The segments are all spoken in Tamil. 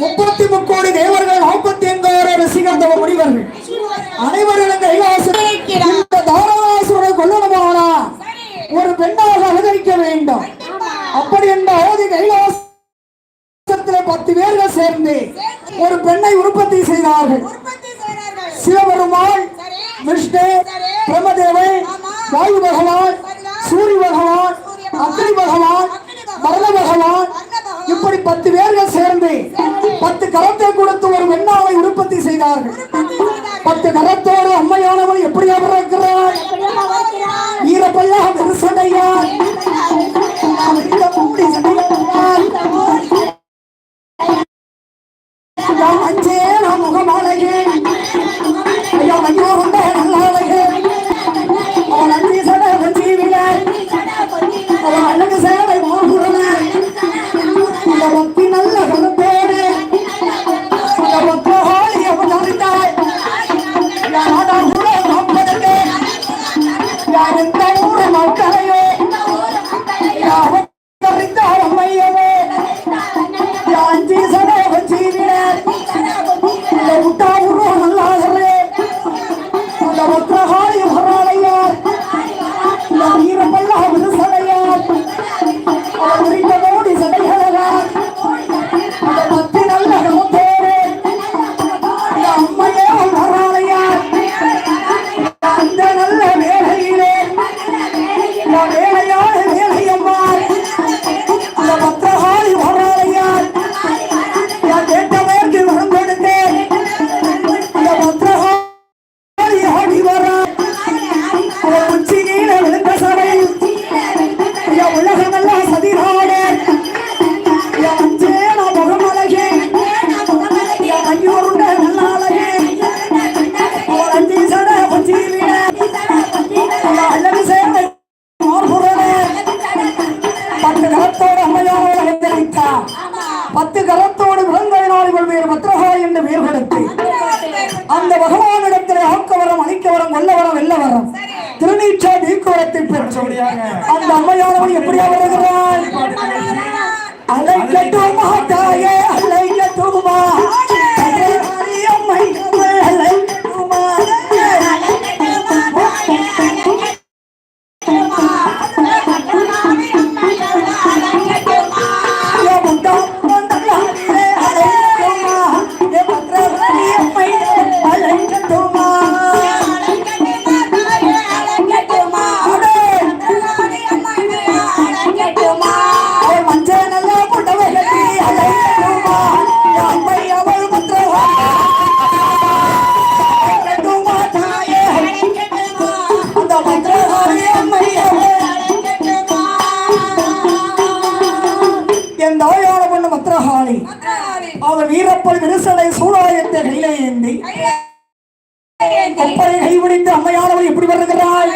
முப்பத்தி முக்கோடி தேவர்கள் நாற்பத்தி எங்காயிர ரசிகர் தவ முனிவர்கள். அனைவரும் இந்த தாராசுரை கொல்லணுமானா? ஒரு பெண்ணாக அலங்கரிக்க வேண்டும். அப்படி என்றாவது கைலாசத்தில் பத்து பேர்கள் சேர்ந்து ஒரு பெண்ணை உற்பத்தி செய்தார்கள். சிவபெருமாள் விஷ்ணு பிரமதேவன் வாயு பகவான் செய்தார்கள் பத்து கரத்தோடு அம்மையானவள் எப்படி இருக்கிறார் يخر علينا يا رب الله. பத்து கரத்தோடு விலங்கையினால் இவள் வேறு பத்ரகா என்று பெயர் கொடுத்து. அந்த பகவானிடத்தில் ஆக்கவரம் வரம் வெல்ல வரம் திருநீச்சா தீக்குவரத்தை பெற்று அந்த அம்மையானவன் எப்படியா வருகிறாள் அலைக்கட்டும் தாயே அலைக்கட்டுமா அம்மை என் தாயான பொண்ணு மத்திரஹாளி அவர் வீரப்பல் விரிசலை சூடாயத்தை கையிலே ஏந்தி கொப்பரை கைபிடித்து அம்மையானவர் எப்படி வருகிறாள்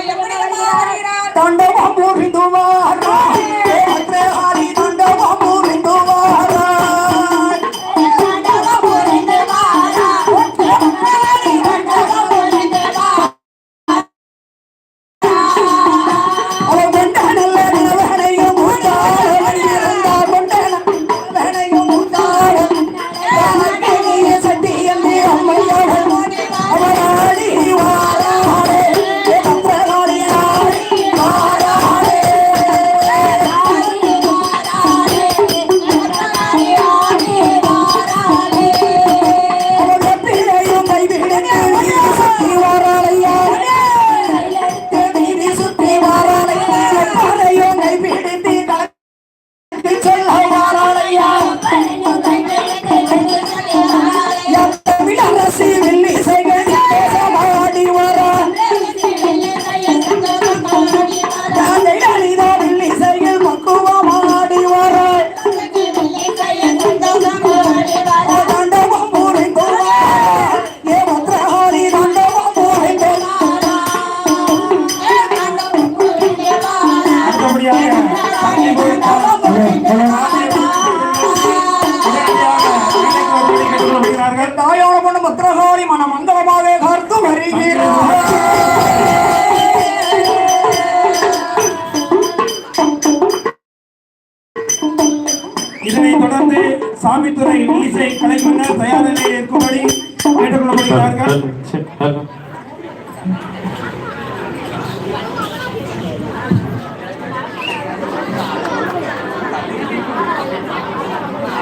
சாமித்துறை இசை கலைமன்னர் தயார் நிலையில் இருக்கும்படி கேட்டுக்கொள்ளப்படுகிறார்கள்